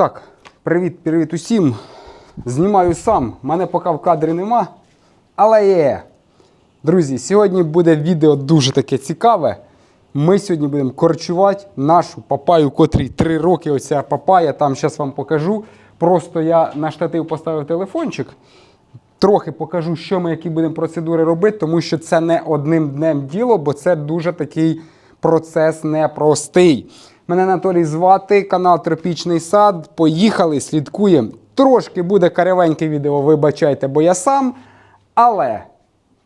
Так, привіт, привіт усім. Знімаю сам. Мене поки в кадрі нема. Але є. Друзі, сьогодні буде відео дуже таке цікаве. Ми сьогодні будемо корчувати нашу папаю, котрій 3 роки. Оця папая, там зараз вам покажу. Просто я на штатив поставив телефончик. Трохи покажу, що ми, які будемо процедури робити, тому що це не одним днем діло, бо це дуже такий процес непростий. Мене Анатолій звати, канал Тропічний сад. Поїхали, слідкуємо. Трошки буде карявеньке відео, вибачайте, бо я сам. Але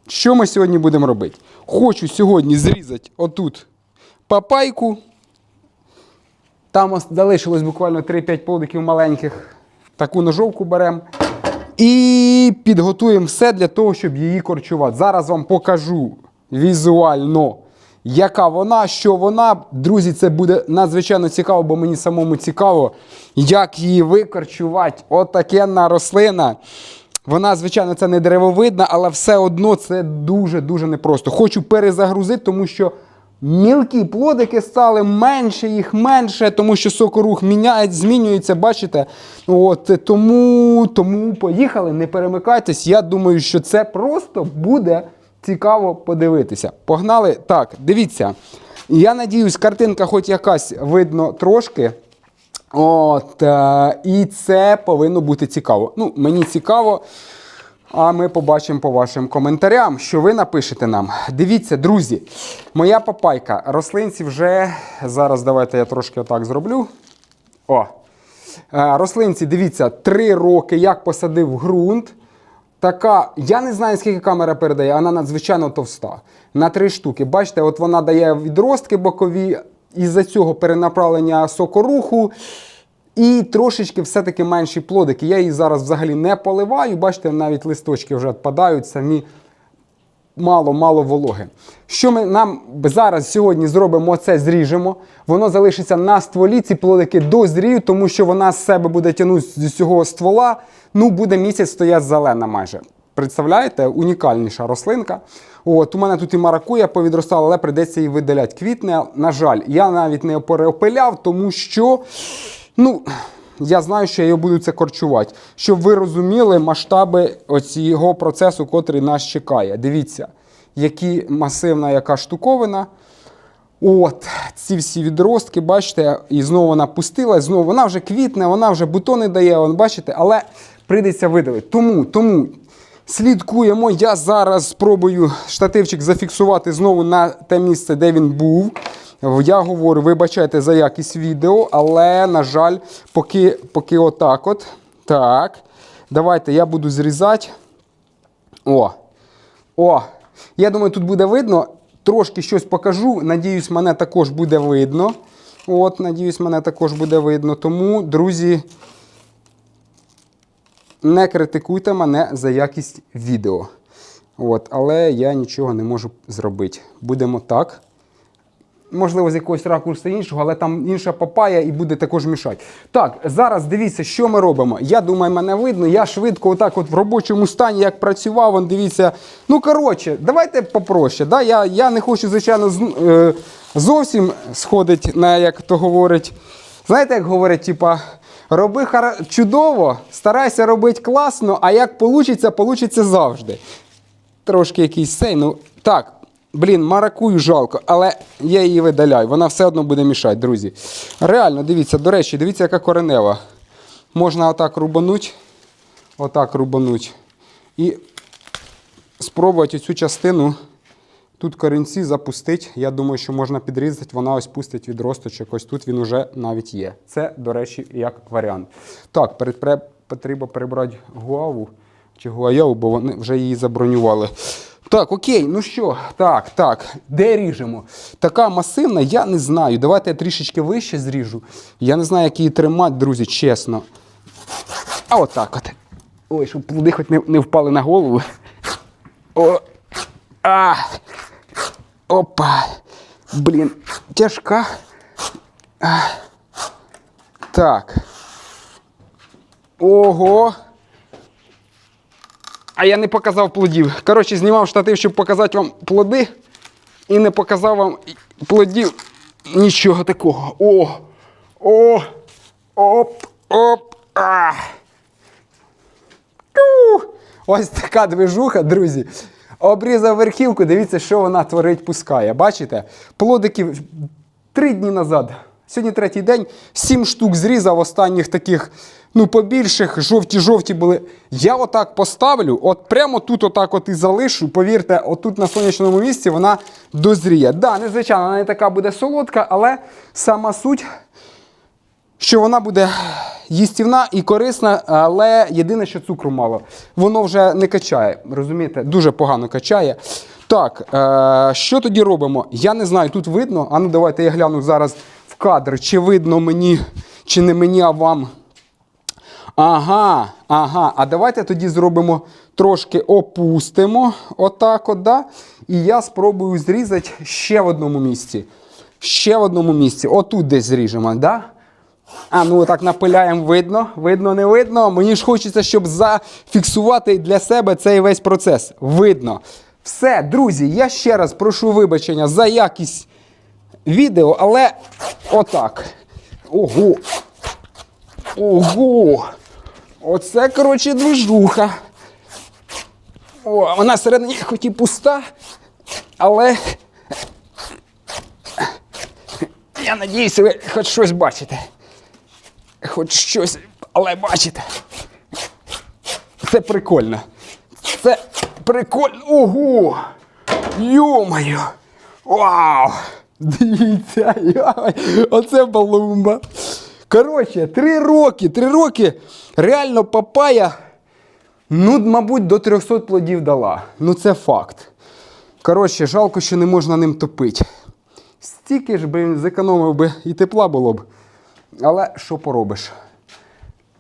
що ми сьогодні будемо робити? Хочу сьогодні зрізати отут папайку. Там залишилось буквально 3-5 плодиків маленьких. Таку ножовку беремо. І підготуємо все для того, щоб її корчувати. Зараз вам покажу візуально, яка вона, що вона. Друзі, це буде надзвичайно цікаво, бо мені самому цікаво, як її викорчувати. Отакенна рослина. Вона, звичайно, це не деревовидна, але все одно це дуже-дуже непросто. Хочу перезагрузити, тому що мілкі плодики стали менше, їх менше, тому що сокорух міняє, змінюється, бачите? От, тому, тому поїхали, не перемикайтесь. Я думаю, що це просто буде цікаво подивитися. Погнали. Так, дивіться. Я надіюсь, картинка хоч якась видно трошки. От, е, і це повинно бути цікаво. Ну, мені цікаво. А ми побачимо по вашим коментарям, що ви напишете нам. Дивіться, друзі, моя папайка. Рослинці вже. Зараз давайте я трошки отак зроблю. О. Е, Рослинці, дивіться, три роки, як посадив ґрунт. Така, я не знаю, скільки камера передає, вона надзвичайно товста. На три штуки. Бачите, от вона дає відростки бокові, із-за цього перенаправлення сокоруху. І трошечки все-таки менші плодики. Я її зараз взагалі не поливаю. Бачите, навіть листочки вже відпадають самі мало-мало вологи. Що ми нам зараз сьогодні зробимо, оце зріжемо. Воно залишиться на стволі, ці плодики дозріють, тому що вона з себе буде тягнути з цього ствола. Ну, буде місяць стояти зелена майже. Представляєте, унікальніша рослинка. От, у мене тут і маракуя повідростала, але прийдеться її видаляти. Квітне, на жаль, я навіть не переопиляв, тому що. Ну, я знаю, що я буду це корчувати. Щоб ви розуміли масштаби цього процесу, котрий нас чекає. Дивіться, які масивна яка штуковина. От, ці всі відростки, бачите, і знову вона пустилась, знову вона вже квітне, вона вже бутони дає, бачите, але прийдеться видалити. Тому, тому слідкуємо. Я зараз спробую штативчик зафіксувати знову на те місце, де він був. Я говорю, вибачайте за якість відео, але, на жаль, поки, поки отак от. Так. Давайте я буду зрізати. О. О. Я думаю, тут буде видно. Трошки щось покажу. Надіюсь, мене також буде видно. От, надіюсь, мене також буде видно. Тому, друзі, не критикуйте мене за якість відео. От, але я нічого не можу зробити. Будемо так. Можливо, з якогось ракурсу іншого, але там інша папая і буде також мішати. Так, зараз дивіться, що ми робимо. Я думаю, мене видно. Я швидко, отак, от в робочому стані, як працював, вон, дивіться. Ну, коротше, давайте попроще. Да? Я, я не хочу, звичайно, з, е, зовсім сходити на, як то говорить. Знаєте, як говорять, типа. Роби хара... чудово, старайся робити класно, а як вийде, вийде завжди. Трошки якийсь цей, ну так, блін, маракую жалко, але я її видаляю, вона все одно буде мішати, друзі. Реально, дивіться, до речі, дивіться, яка коренева. Можна отак рубануть, отак рубануть. І спробувати цю частину тут корінці запустити. Я думаю, що можна підрізати, вона ось пустить відросточок. Ось тут він уже навіть є. Це, до речі, як варіант. Так, перед потрібно перебрати гуаву чи гуаяву, бо вони вже її забронювали. Так, окей, ну що, так, так, де ріжемо? Така масивна, я не знаю. Давайте я трішечки вище зріжу. Я не знаю, як її тримати, друзі, чесно. А отак от. Ой, щоб плоди хоч не, не впали на голову. О, а, Опа. Блін, тяжка. Так. Ого. А я не показав плодів. Коротше, знімав штатив, щоб показати вам плоди. І не показав вам плодів. Нічого такого. О! О! Оп! Оп! А! Ось така движуха, друзі. Обрізав верхівку, дивіться, що вона творить, пускає. Бачите? Плодиків три дні назад. Сьогодні третій день, сім штук зрізав останніх таких, ну, побільших, жовті-жовті були. Я отак поставлю, от прямо тут отак от і залишу. Повірте, отут на сонячному місці вона дозріє. Да, незвичайно, вона не така буде солодка, але сама суть що вона буде їстівна і корисна, але єдине, що цукру мало. Воно вже не качає. Розумієте, дуже погано качає. Так, е, що тоді робимо? Я не знаю, тут видно. А ну давайте я гляну зараз в кадр, чи видно мені, чи не мені, а вам. Ага, ага. А давайте тоді зробимо трошки опустимо. Отак, от, да? І я спробую зрізати ще в одному місці. Ще в одному місці. Отут десь зріжемо, да? А, ну так напиляємо, видно, видно, не видно. Мені ж хочеться, щоб зафіксувати для себе цей весь процес. Видно. Все, друзі, я ще раз прошу вибачення за якість відео, але отак. Ого. Ого. Оце, коротше, движуха. О, вона всередині хоч і пуста, але. Я надіюся, ви хоч щось бачите. Хоч щось, але бачите. Це прикольно. Це прикольно. Ого! Йо-моє! Вау! Дивіться! Оце балумба. Коротше, три роки, три роки реально папая, ну, мабуть, до 300 плодів дала. Ну, це факт. Коротше, жалко, що не можна ним топити. Стільки ж би зекономив би і тепла було б. Але що поробиш?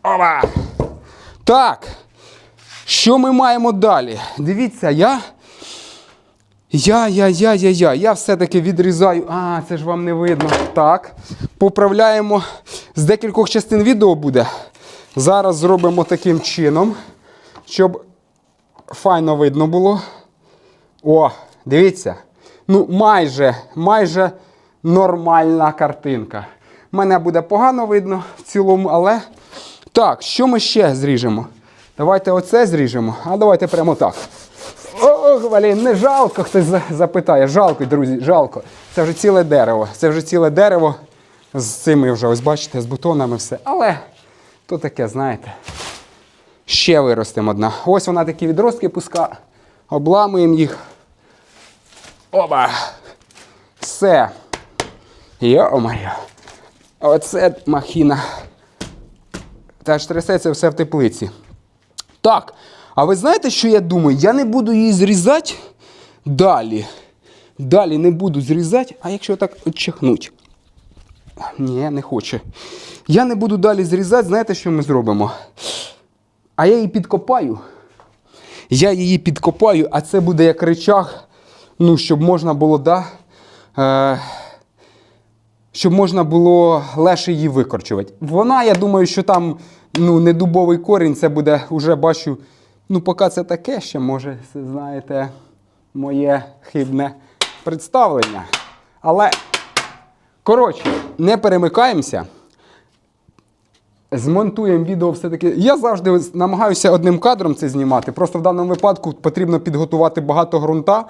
Опа! Так. Що ми маємо далі? Дивіться, я. Я, я, я, я, я. Я все-таки відрізаю. А, це ж вам не видно. Так. Поправляємо. З декількох частин відео буде. Зараз зробимо таким чином, щоб файно видно було. О, дивіться. Ну, майже, майже нормальна картинка. Мене буде погано видно в цілому, але. Так, що ми ще зріжемо? Давайте оце зріжемо, а давайте прямо так. Ох, блін, не жалко, хтось запитає. Жалко, друзі, жалко. Це вже ціле дерево. Це вже ціле дерево з цими вже, ось бачите, з бутонами все. Але то таке, знаєте. Ще виростемо одна. Ось вона такі відростки пуска. Обламуємо їх. Оба. Все. Йо-моє. Оце махіна. Та ж трясеться все в теплиці. Так, а ви знаєте, що я думаю? Я не буду її зрізати далі. Далі не буду зрізати, а якщо так отчихнуть. Ні, не хоче. Я не буду далі зрізати, знаєте, що ми зробимо? А я її підкопаю. Я її підкопаю, а це буде як речах, ну, щоб можна було, да, е, щоб можна було легше її викорчувати. Вона, я думаю, що там ну, не дубовий корінь, це буде, вже бачу, ну, поки це таке ще, може, знаєте, моє хибне представлення. Але, коротше, не перемикаємося. Змонтуємо відео все-таки. Я завжди намагаюся одним кадром це знімати. Просто в даному випадку потрібно підготувати багато ґрунта.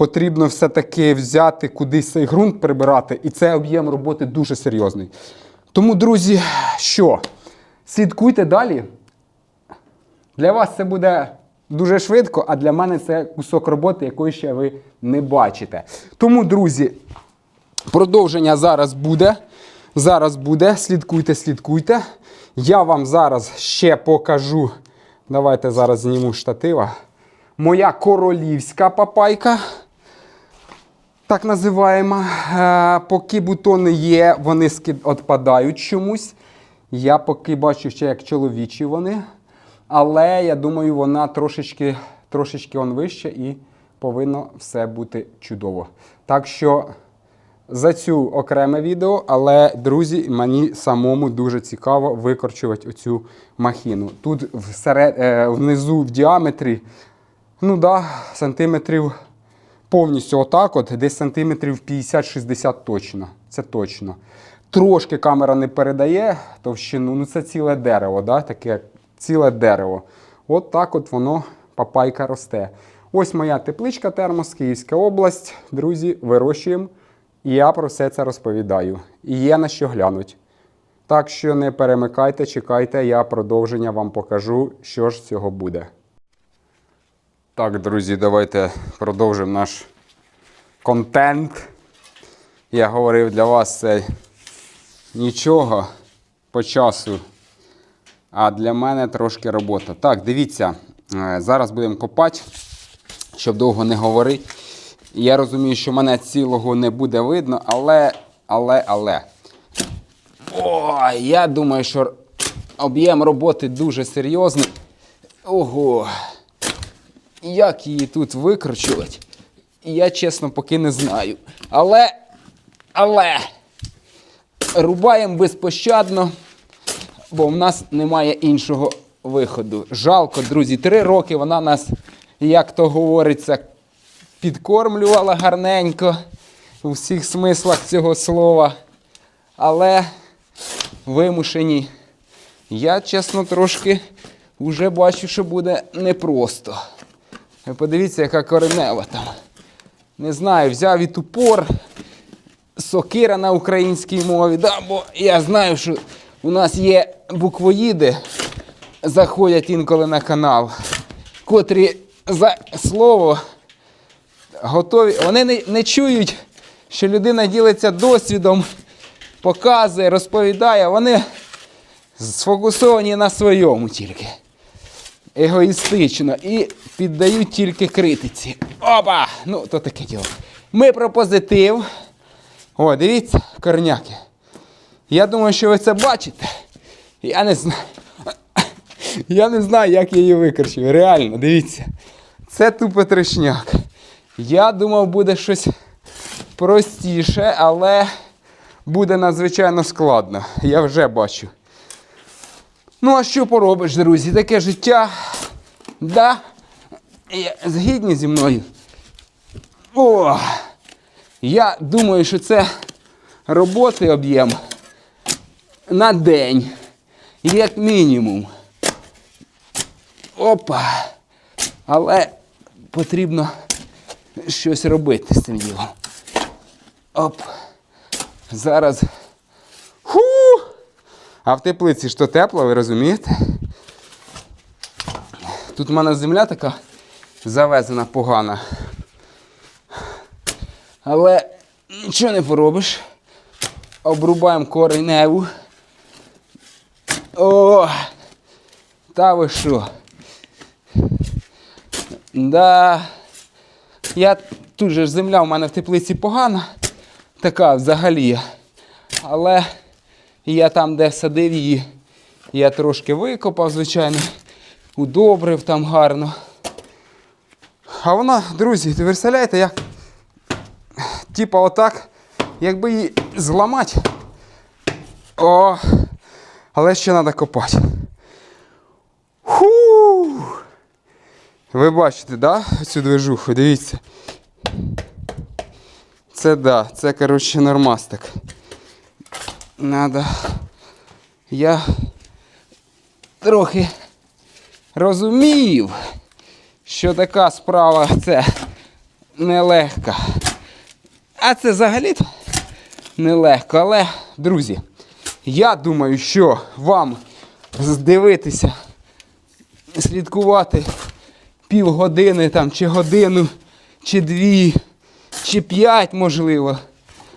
Потрібно все-таки взяти кудись цей ґрунт прибирати, і це об'єм роботи дуже серйозний. Тому, друзі, що? Слідкуйте далі. Для вас це буде дуже швидко, а для мене це кусок роботи, якої ще ви не бачите. Тому, друзі, Продовження зараз буде. Зараз буде. Слідкуйте, слідкуйте. Я вам зараз ще покажу. Давайте зараз зніму штатива. Моя королівська папайка. Так називаємо. Е, поки бутони є, вони відпадають чомусь. Я поки бачу ще як чоловічі вони. Але я думаю, вона трошечки, трошечки он вище і повинно все бути чудово. Так що за цю окреме відео, але, друзі, мені самому дуже цікаво викорчувати оцю махіну. Тут всеред, е, внизу в діаметрі, ну да, сантиметрів повністю отак, от, десь сантиметрів 50-60 точно. Це точно. Трошки камера не передає товщину, ну це ціле дерево, да, таке ціле дерево. От так от воно папайка росте. Ось моя тепличка термос, Київська область. Друзі, вирощуємо. І я про все це розповідаю. І є на що глянуть. Так що не перемикайте, чекайте, я продовження вам покажу, що ж з цього буде. Так, друзі, давайте продовжимо наш контент. Я говорив для вас це нічого по часу. А для мене трошки робота. Так, дивіться, е, зараз будемо копати, щоб довго не говорити. Я розумію, що мене цілого не буде видно, але, але, але. О, я думаю, що об'єм роботи дуже серйозний. Ого. Як її тут викручувати? Я чесно поки не знаю. Але, але рубаємо безпощадно, бо в нас немає іншого виходу. Жалко, друзі, три роки вона нас, як то говориться, підкормлювала гарненько у всіх смислах цього слова. Але вимушені. Я, чесно, трошки вже бачу, що буде непросто. Ви подивіться, яка коренева там. Не знаю, взяв і тупор, сокира на українській мові, да, бо я знаю, що у нас є буквоїди, заходять інколи на канал, котрі за слово готові. Вони не, не чують, що людина ділиться досвідом, показує, розповідає, вони сфокусовані на своєму тільки. Егоїстично і піддають тільки критиці. Опа! Ну, то таке діло. Ми про позитив. О, дивіться, корняки. Я думаю, що ви це бачите. Я не знаю. Я не знаю, як я її викорчую. Реально, дивіться. Це тупо трешняк. Я думав, буде щось простіше, але буде надзвичайно складно. Я вже бачу. Ну, а що поробиш, друзі? Таке життя. Да? Згідні зі мною. О! Я думаю, що це роботи об'єм на день. Як мінімум. Опа. Але потрібно щось робити з цим ділом. Оп. Зараз. Ху! А в теплиці ж то тепло, ви розумієте? Тут в мене земля така завезена погана. Але нічого не поробиш. Обрубаємо кореневу. О! Та ви що? Да. Я тут же ж земля у мене в теплиці погана. Така взагалі. Але я там, де садив її, я трошки викопав, звичайно, удобрив там гарно. А вона, друзі, ви представляєте, як типа отак, якби її зламати. О, але ще треба копати. Ху! Ви бачите, да? Цю движуху, дивіться. Це да, це, коротше, нормастик. Надо. Я трохи розумів, що така справа це нелегка. А це взагалі нелегко. Але, друзі, я думаю, що вам здивитися, слідкувати півгодини там, чи годину, чи дві, чи п'ять, можливо.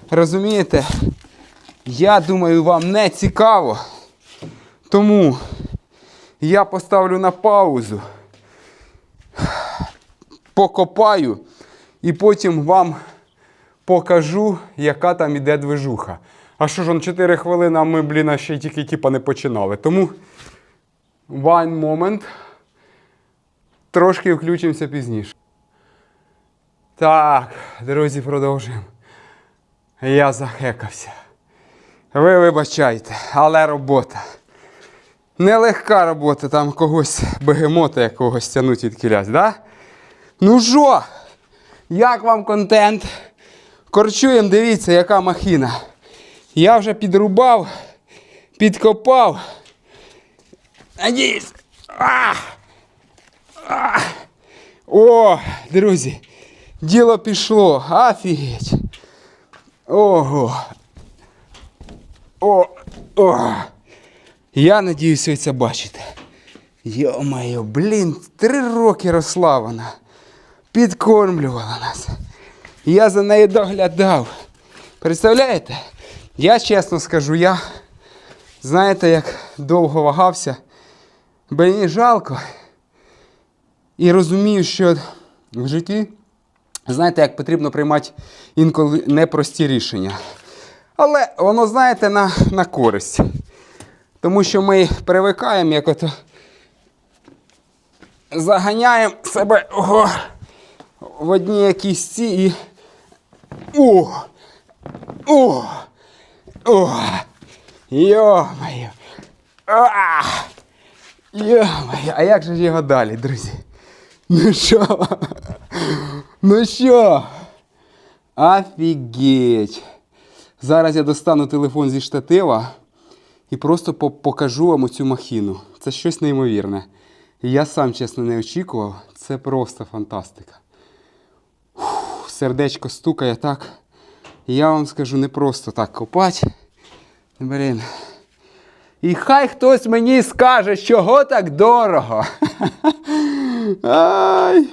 Розумієте? Я думаю, вам не цікаво. Тому я поставлю на паузу, покопаю і потім вам покажу, яка там іде движуха. А що ж он 4 хвилини, а ми, блін, ще тільки типа не починали. Тому one moment. Трошки включимося пізніше. Так, друзі, продовжуємо. Я захекався. Ви вибачайте, але робота. Нелегка робота там когось бегемота якогось тянуть від кілясь, да? Ну що? Як вам контент? Корчуємо, дивіться, яка махіна. Я вже підрубав, підкопав. Надіюсь. А! А! О, друзі, діло пішло. Офігеть. Ого. О, о. Я надіюсь, ви це бачите. Йо-моє, блін, три роки росла вона. Підкормлювала нас. Я за нею доглядав. Представляєте? Я чесно скажу, я, знаєте, як довго вагався, Бо мені жалко. І розумію, що в житті, знаєте, як потрібно приймати інколи непрості рішення. Але воно, знаєте, на, на користь. Тому що ми привикаємо, як ото заганяємо себе ого, в одні якісь ці і. О! О! О! Йо-моє! Йо-моє! А як же ж його далі, друзі? Ну що? Ну що? Офігеть! Зараз я достану телефон зі штатива і просто покажу вам оцю махіну. Це щось неймовірне. Я сам, чесно, не очікував. Це просто фантастика. Фух, сердечко стукає так. Я вам скажу, не просто так копати. Блін. І хай хтось мені скаже, чого так дорого. Ай.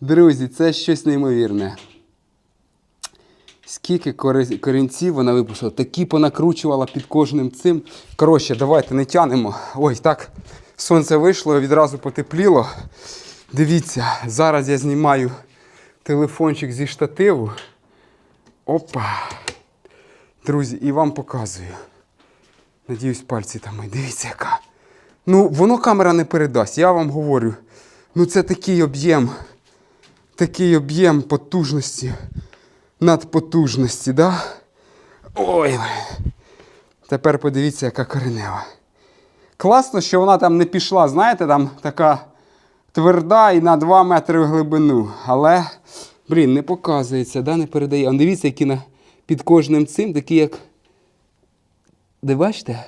Друзі, це щось неймовірне. Скільки корінців вона випустила, такі понакручувала під кожним цим. Коротше, давайте не тянемо. Ой, так, сонце вийшло, відразу потепліло. Дивіться, зараз я знімаю телефончик зі штативу. Опа. Друзі, і вам показую. Надіюсь, пальці там. Дивіться, яка. Ну, воно камера не передасть, я вам говорю. Ну, це такий об'єм. Такий об'єм потужності. Надпотужності, да? Ой. Тепер подивіться, яка коренева. Класно, що вона там не пішла, знаєте, там така тверда і на 2 метри в глибину. Але, блін, не показується, да? не передає. Он дивіться, які на, під кожним цим, такі як. Де бачите?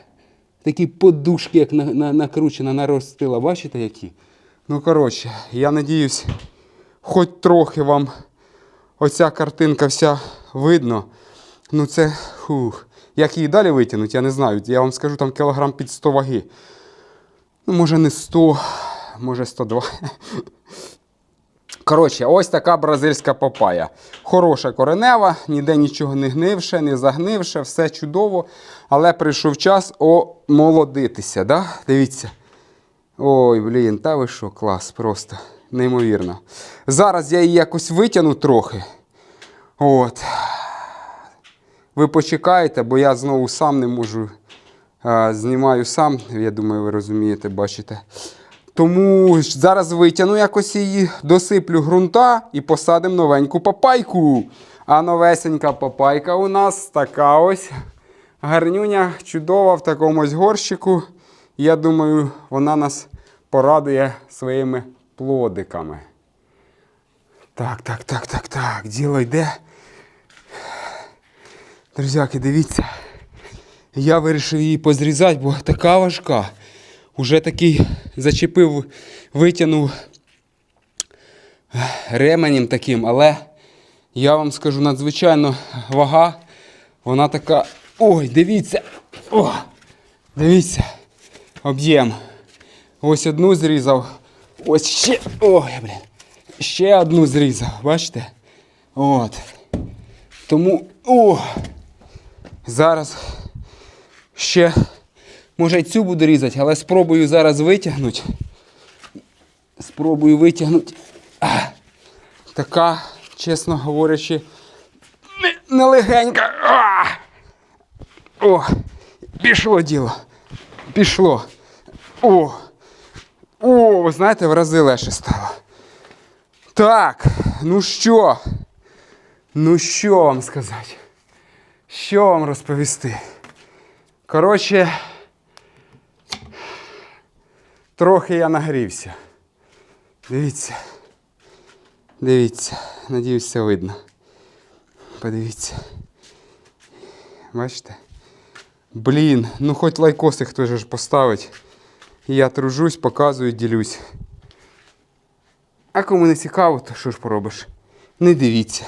Такі подушки, як на, на, накручена, наростила. Бачите які? Ну, коротше, я надіюсь, хоч трохи вам оця картинка вся видно. Ну це хух. Як її далі витягнуть, я не знаю. Я вам скажу, там кілограм під 100 ваги. Ну, може не 100, може 102. Коротше, ось така бразильська папая. Хороша коренева, ніде нічого не гнивше, не загнивше, все чудово. Але прийшов час омолодитися. Да? Дивіться. Ой, блін, та ви що, клас, просто неймовірно. Зараз я її якось витягну трохи. От. Ви почекайте, бо я знову сам не можу. Знімаю сам, я думаю, ви розумієте, бачите. Тому зараз витягну якось її, досиплю ґрунта і посадимо новеньку папайку. А новесенька папайка у нас така ось гарнюня, чудова в такому ось горщику. Я думаю, вона нас порадує своїми плодиками. Так, так, так, так, так. Діло йде. Друзяки, дивіться. Я вирішив її позрізати, бо така важка. Уже такий зачепив, витягнув ременем таким, але я вам скажу надзвичайно вага. Вона така. Ой, дивіться! О, дивіться, об'єм. Ось одну зрізав. Ось ще. Ой, блін. Ще одну зрізав, бачите? От. Тому. О! Зараз ще, може, й цю буду різати, але спробую зараз витягнути. Спробую витягнути. Така, чесно говорячи, нелегенька. О, пішло діло. Пішло. О. О, ви знаєте, в рази легше стало. Так, ну що? Ну що вам сказати? Що вам розповісти? Коротше, трохи я нагрівся. Дивіться. Дивіться. Надіюсь, все видно. Подивіться. Бачите? Блін, ну хоч лайкоси хтось ж поставить. Я тружусь, показую, ділюсь. А кому не цікаво, то що ж поробиш? Не дивіться.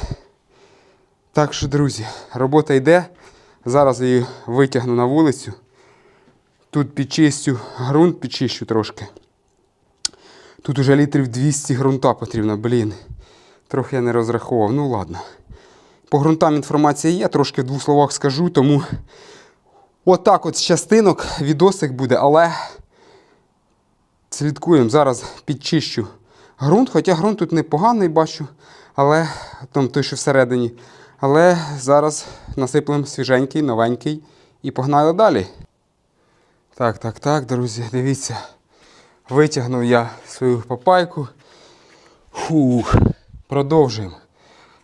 Так що, друзі, робота йде. Зараз я її витягну на вулицю. Тут підчистю ґрунт, підчищу трошки. Тут уже літрів 200 ґрунта потрібно, блін. Трохи я не розраховував. Ну ладно. По ґрунтам інформація є, трошки в двох словах скажу, тому отак от з частинок відосик буде, але слідкуємо. Зараз підчищу ґрунт, хоча ґрунт тут непоганий, бачу, але там той, що всередині. Але зараз насиплемо свіженький, новенький і погнали далі. Так, так, так, друзі, дивіться. Витягнув я свою папайку. Фух, продовжуємо.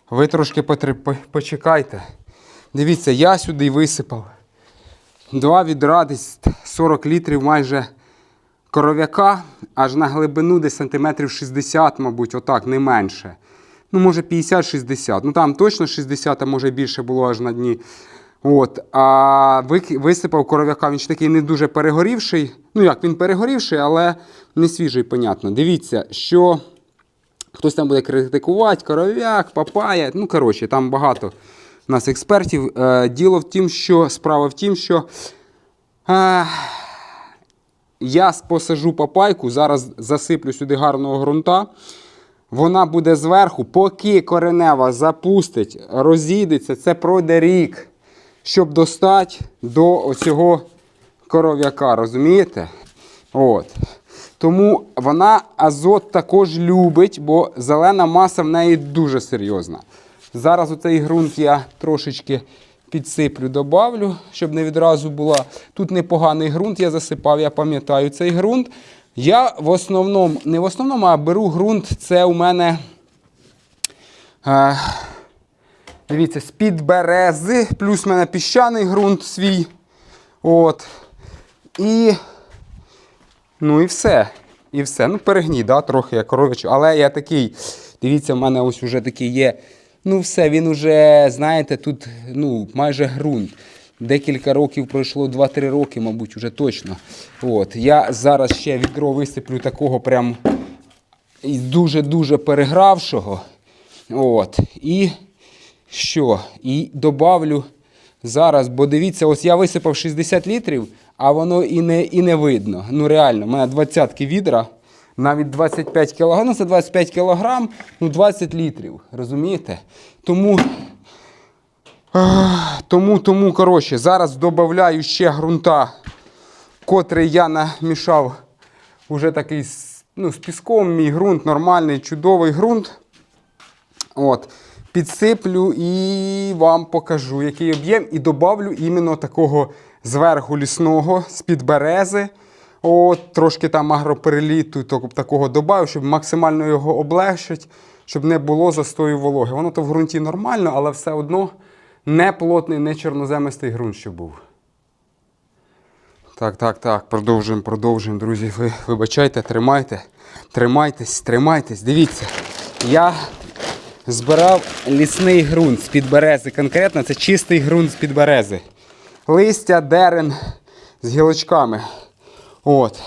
Ви трошки почекайте. Дивіться, я сюди висипав два відра, десь 40 літрів майже коров'яка, аж на глибину десь сантиметрів 60, мабуть, отак, не менше. Ну, може, 50-60. Ну там точно 60, а може більше було аж на дні. От, а висипав коров'яка, він ж такий не дуже перегорівший. Ну як, він перегорівший, але не свіжий, понятно. Дивіться, що хтось там буде критикувати, коров'як, папая. Ну, коротше, там багато нас експертів. Е, діло в тім, що справа в тім, що. Е, я посажу папайку, зараз засиплю сюди гарного ґрунта. Вона буде зверху, поки коренева запустить, розійдеться, це пройде рік, щоб достати до оцього коров'яка, розумієте? От. Тому вона азот також любить, бо зелена маса в неї дуже серйозна. Зараз оцей ґрунт я трошечки підсиплю, добавлю, щоб не відразу була. Тут непоганий ґрунт, я засипав, я пам'ятаю цей ґрунт. Я в основному, не в основному, а беру ґрунт, це у мене. Е, дивіться, з-під берези, плюс в мене піщаний ґрунт свій. От. І. Ну і все. І все. Ну, перегній, да, трохи я коровичу. Але я такий. Дивіться, в мене ось уже такий є. Ну, все, він уже, знаєте, тут ну, майже ґрунт. Декілька років пройшло, 2-3 роки, мабуть, уже точно. От. Я зараз ще відро висиплю такого прям дуже-дуже перегравшого. От. І що? І добавлю зараз, бо дивіться, ось я висипав 60 літрів, а воно і не, і не видно. Ну реально, у мене 20 відра, навіть 25 кг, ну це 25 кг, ну 20 літрів. Розумієте? Тому. Тому, тому, коротше, зараз додаю ще ґрунта, котрий я намішав уже такий ну, з піском. Мій ґрунт нормальний, чудовий ґрунт. От. Підсиплю і вам покажу, який об'єм. І добавлю іменно такого зверху лісного, з-під берези. От, трошки там агропереліту такого додав, щоб максимально його облегшити, щоб не було застою вологи. Воно то в ґрунті нормально, але все одно не плотний, не чорноземистий ґрунт, що був. Так, так, так, продовжуємо, продовжуємо, друзі. Ви вибачайте, тримайте, тримайтесь, тримайтесь. Дивіться, я збирав лісний ґрунт з-під берези. Конкретно це чистий ґрунт з-під берези. Листя, дерен з гілочками. От.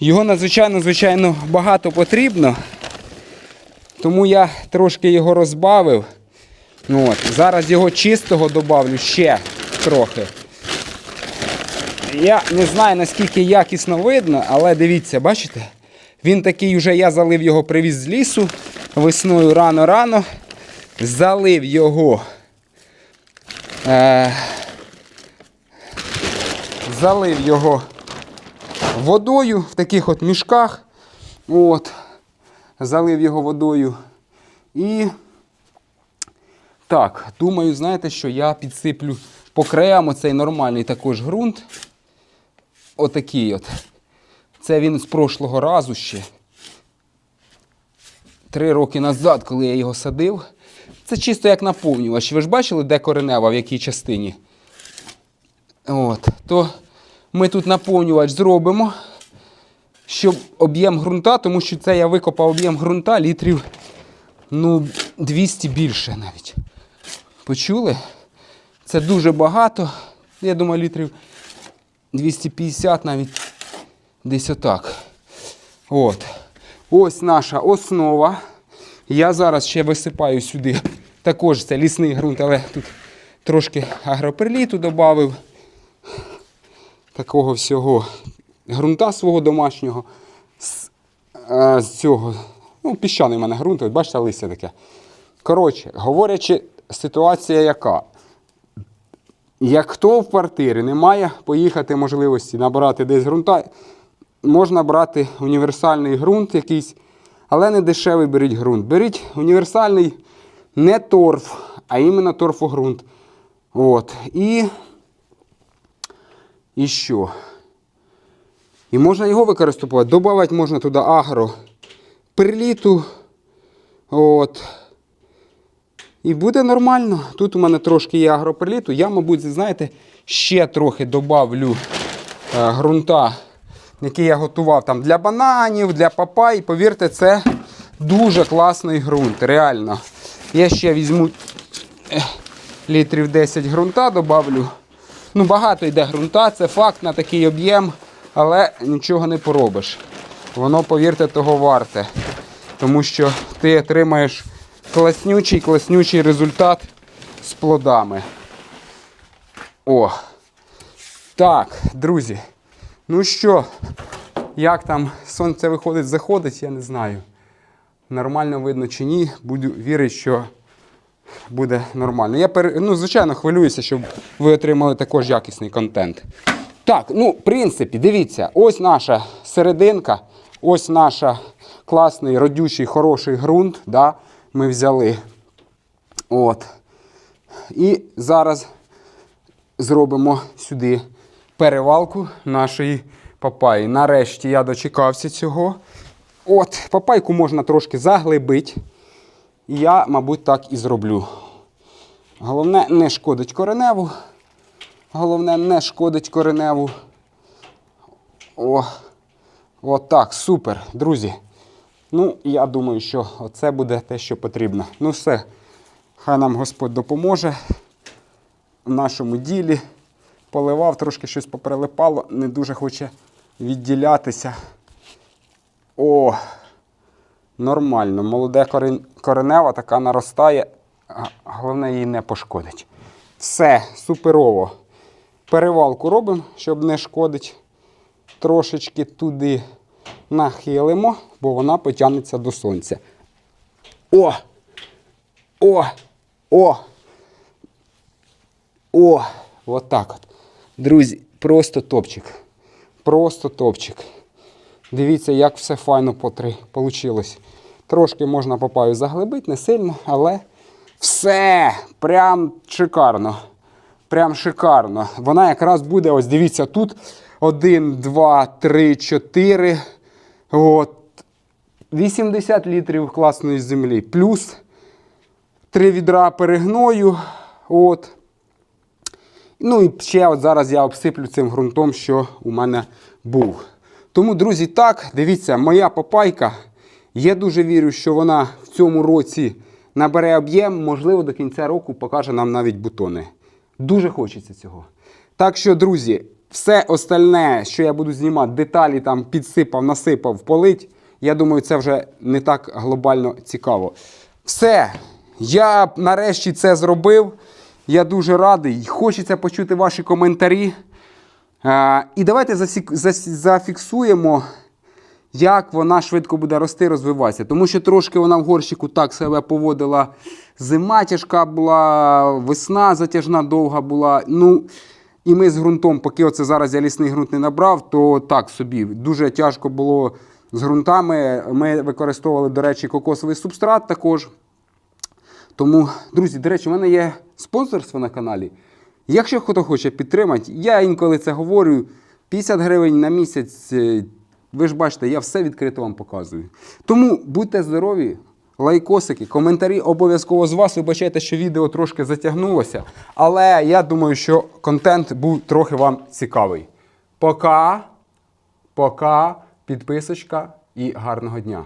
Його надзвичайно, звичайно, багато потрібно. Тому я трошки його розбавив. Ну, От. Зараз його чистого добавлю ще трохи. Я не знаю, наскільки якісно видно, але дивіться, бачите? Він такий вже, я залив його, привіз з лісу весною рано-рано. Залив його. Е, залив його водою в таких от мішках. От. Залив його водою. І так, думаю, знаєте що, я підсиплю по краям оцей нормальний також ґрунт. Отакий от. Це він з прошлого разу ще. Три роки назад, коли я його садив. Це чисто як наповнювач. Ви ж бачили, де коренева, в якій частині? От. То ми тут наповнювач зробимо, щоб об'єм ґрунта, тому що це я викопав об'єм ґрунта літрів ну, 200 більше навіть. Почули? Це дуже багато. Я думаю, літрів 250 навіть десь отак. От. Ось наша основа. Я зараз ще висипаю сюди. Також це лісний ґрунт, але тут трошки агроперліту додав. Такого всього ґрунта свого домашнього. З, е, з цього. Ну, піщаний в мене ґрунт, от бачите, листя таке. Коротше, говорячи, ситуація яка? Як хто в квартирі не має поїхати можливості набирати десь ґрунта, можна брати універсальний ґрунт якийсь, але не дешевий беріть ґрунт. Беріть універсальний не торф, а іменно торфогрунт. От. І, і що? І можна його використовувати. Добавити можна туди агро перліту. От. І буде нормально. Тут у мене трошки є агроперліту. Я, мабуть, знаєте, ще трохи добавлю е, ґрунта, який я готував там для бананів, для папай. Повірте, це дуже класний ґрунт. Реально. Я ще візьму е, літрів 10 ґрунта, добавлю. Ну, багато йде ґрунта, це факт на такий об'єм, але нічого не поробиш. Воно, повірте, того варте. Тому що ти отримаєш класнючий, класнючий результат з плодами. О. Так, друзі. Ну що, як там сонце виходить, заходить, я не знаю. Нормально видно чи ні. Буду вірити, що буде нормально. Я пер... ну, звичайно хвилююся, щоб ви отримали також якісний контент. Так, ну, в принципі, дивіться, ось наша серединка, ось наша класний, родючий, хороший ґрунт. Да, ми взяли. От. І зараз зробимо сюди перевалку нашої папаї. Нарешті я дочекався цього. От, папайку можна трошки заглибити. І я, мабуть, так і зроблю. Головне, не шкодить кореневу. Головне, не шкодить кореневу. О, от так, супер, друзі. Ну, я думаю, що це буде те, що потрібно. Ну все, хай нам Господь допоможе в нашому ділі. Поливав, трошки щось поприлипало, не дуже хоче відділятися. О, нормально. Молоде коренева така наростає, головне її не пошкодить. Все, суперово. Перевалку робимо, щоб не шкодить. Трошечки туди нахилимо, бо вона потягнеться до сонця. О! О! О! О! Отак от. Друзі, просто топчик. Просто топчик. Дивіться, як все файно получилось. Трошки можна папаю заглибити, не сильно, але все прям шикарно. Прям шикарно. Вона якраз буде, ось дивіться, тут 1, 2, 3, 4. От. 80 літрів класної землі. Плюс 3 відра перегною. От. Ну і ще от зараз я обсиплю цим ґрунтом, що у мене був. Тому, друзі, так, дивіться, моя папайка. Я дуже вірю, що вона в цьому році набере об'єм, можливо, до кінця року покаже нам навіть бутони. Дуже хочеться цього. Так що, друзі, все остальне, що я буду знімати, деталі там підсипав, насипав, полить. Я думаю, це вже не так глобально цікаво. Все, я нарешті це зробив. Я дуже радий. Хочеться почути ваші коментарі. І давайте зафіксуємо, як вона швидко буде рости, розвиватися. Тому що трошки вона в горщику так себе поводила. Зима тяжка була, весна затяжна довга була. Ну, і ми з ґрунтом, поки оце зараз я лісний ґрунт не набрав, то так собі. Дуже тяжко було з ґрунтами. Ми використовували, до речі, кокосовий субстрат також. Тому, друзі, до речі, у мене є спонсорство на каналі. Якщо хто хоче підтримати, я інколи це говорю. 50 гривень на місяць. е, Ви ж бачите, я все відкрито вам показую. Тому будьте здорові, лайкосики, коментарі обов'язково з вас. Вибачайте, що відео трошки затягнулося. Але я думаю, що контент був трохи вам цікавий. Пока, пока, підписочка і гарного дня.